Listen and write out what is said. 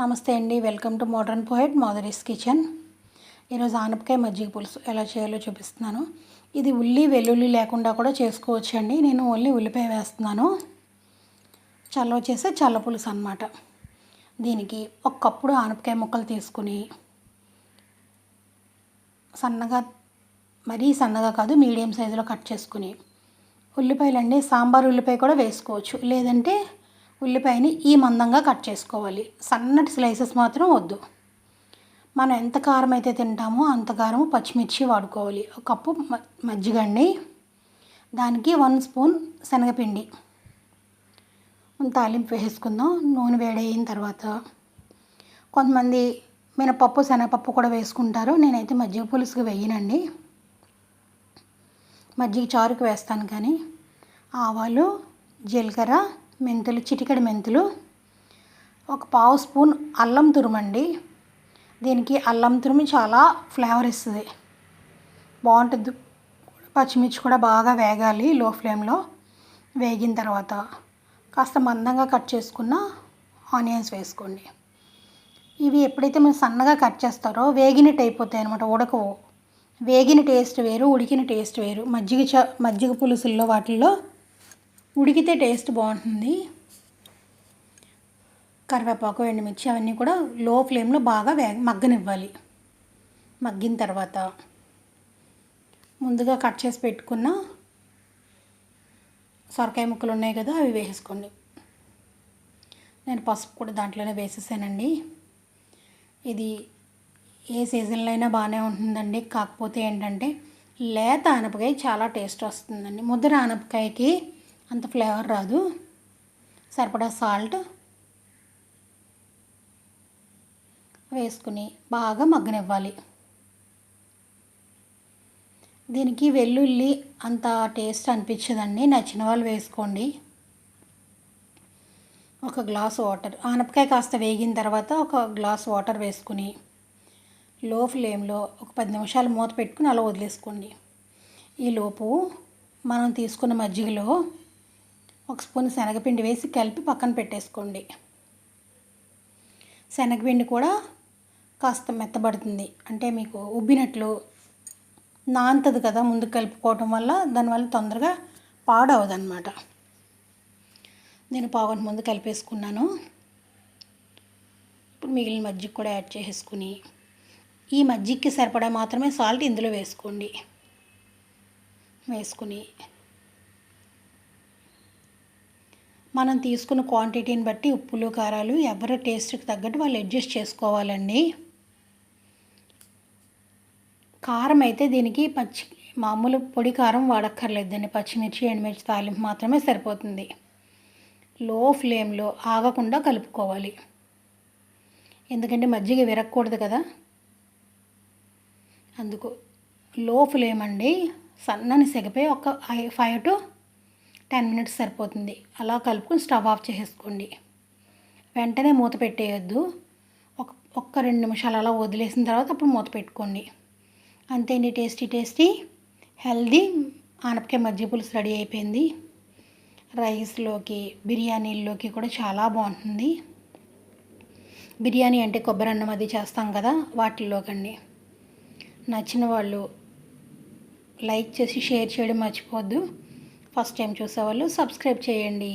నమస్తే అండి. Welcome to modern poet మోదరీస్ కిచెన్. ఈరోజు ఆనపకాయ మజ్జిగ పులుసు ఎలా చేయాలో చూపిస్తున్నాను. ఇది ఉల్లి వెల్లుల్లి లేకుండా కూడా చేసుకోవచ్చు అండి నేను ఓన్లీ ఉల్లిపాయ వేస్తున్నాను. చల్ల చేసే చల్ల పులుసు అనమాట దీనికి ఒక కప్పుడు ఆనపకాయ ముక్కలు తీసుకుని సన్నగా మరీ సన్నగా కాదు మీడియం సైజులో కట్ చేసుకుని ఉల్లిపాయలు అండి సాంబార్ ఉల్లిపాయ కూడా వేసుకోవచ్చు. లేదంటే ఉల్లిపాయని ఈ మందంగా కట్ చేసుకోవాలి. సన్నటి స్లైసెస్ మాత్రం వద్దు. మనం ఎంత కారం అయితే తింటామో అంత కారం పచ్చిమిర్చి వాడుకోవాలి. ఒక కప్పు మజ్జిగ అండి దానికి వన్ స్పూన్ శనగపిండి. తాలింపు వేసుకుందాం. నూనె వేడైన తర్వాత కొంతమంది మినపప్పు శనగపప్పు కూడా వేసుకుంటారు. నేనైతే మజ్జిగ పులుసుకు వేయనండి. మజ్జిగ చారుకు వేస్తాను కానీ ఆవాలు జీలకర్ర మెంతులు చిటికెడు మెంతులు. ఒక పావు స్పూన్ అల్లం తురుమండి. దీనికి అల్లం తురుము చాలా ఫ్లేవర్ ఇస్తుంది. బాగుంటుంది. పచ్చిమిర్చి కూడా బాగా వేగాలి లో ఫ్లేమ్లో. వేగిన తర్వాత కాస్త మందంగా కట్ చేసుకున్న ఆనియన్స్ వేసుకోండి. ఇవి ఎప్పుడైతే మీరు సన్నగా కట్ చేస్తారో వేగినట్టు అయిపోతాయి అనమాట ఉడకవు. వేగిన టేస్ట్ వేరు ఉడికిన టేస్ట్ వేరు. మజ్జిగ చ మజ్జిగ పులుసుల్లో వాటిల్లో ఉడికితే టేస్ట్ బాగుంటుంది. కరివేపాకు ఎండుమిర్చి అవన్నీ కూడా లో ఫ్లేమ్లో బాగా వే మగ్గనివ్వాలి. మగ్గిన తర్వాత ముందుగా కట్ చేసి పెట్టుకున్న సొరకాయ ముక్కలు ఉన్నాయి కదా అవి వేసుకోండి నేను పసుపు కూడా దాంట్లోనే వేసేసానండి. ఇది ఏ సీజన్లో అయినా బాగానే ఉంటుందండి. కాకపోతే ఏంటంటే లేత ఆనపకాయ చాలా టేస్ట్ వస్తుందండి. ముద్ర ఆనపకాయకి అంత ఫ్లేవర్ రాదు. సరిపడా సాల్ట్ వేసుకుని బాగా మగ్గనివ్వాలి. దీనికి వెల్లుల్లి అంత టేస్ట్ అనిపించదండి. నచ్చిన వాళ్ళు వేసుకోండి. ఒక గ్లాస్ వాటర్ ఆనపకాయ కాస్త వేగిన తర్వాత ఒక గ్లాస్ వాటర్ వేసుకుని లో ఫ్లేమ్లో ఒక పది నిమిషాలు మూత పెట్టుకుని అలా వదిలేసుకోండి. ఈలోపు మనం తీసుకున్న మజ్జిగలో ఒక స్పూన్ శనగపిండి వేసి కలిపి పక్కన పెట్టేసుకోండి. శనగపిండి కూడా కాస్త మెత్తబడుతుంది. అంటే మీకు ఉబ్బినట్లు నాంతది కదా ముందు కలుపుకోవటం వల్ల దానివల్ల తొందరగా పాడవదనమాట నేను పావుగంట ముందు కలిపేసుకున్నాను. ఇప్పుడు మిగిలిన మజ్జిగ కూడా యాడ్ చేసేసుకుని ఈ మజ్జిగకి సరిపడా మాత్రమే సాల్ట్ ఇందులో వేసుకోండి. వేసుకుని మనం తీసుకున్న క్వాంటిటీని బట్టి ఉప్పులు కారాలు ఎవరి టేస్ట్కి తగ్గట్టు వాళ్ళు అడ్జస్ట్ చేసుకోవాలండి. కారం అయితే దీనికి పచ్చి మామూలు పొడి కారం వాడక్కర్లేదండి. పచ్చిమిర్చి ఎండుమిర్చి తాలింపు మాత్రమే సరిపోతుంది. లో ఫ్లేమ్లో ఆగకుండా కలుపుకోవాలి. ఎందుకంటే మజ్జిగ విరగకూడదు కదా. అందుకు లో ఫ్లేమ్ అండి సన్నని సెగపై ఒక ఫైవ్ టు టెన్ మినిట్స్ సరిపోతుంది. అలా కలుపుకొని స్టవ్ ఆఫ్ చేసేసుకోండి. వెంటనే మూత పెట్టేయొద్దు. ఒక ఒక్క రెండు నిమిషాలు అలా వదిలేసిన తర్వాత అప్పుడు మూత పెట్టుకోండి. అంతేండి టేస్టీ టేస్టీ. హెల్దీ. ఆనపకాయ మజ్జి పులుసు రెడీ అయిపోయింది. రైస్లోకి బిర్యానీల్లోకి కూడా చాలా బాగుంటుంది. బిర్యానీ అంటే కొబ్బరి అన్నం అది చేస్తాం కదా వాటిల్లోకండి. నచ్చిన వాళ్ళు లైక్ చేసి షేర్ చేయడం మర్చిపోవద్దు. ఫస్ట్ టైం చూసేవాళ్ళు సబ్స్క్రైబ్ చేయండి.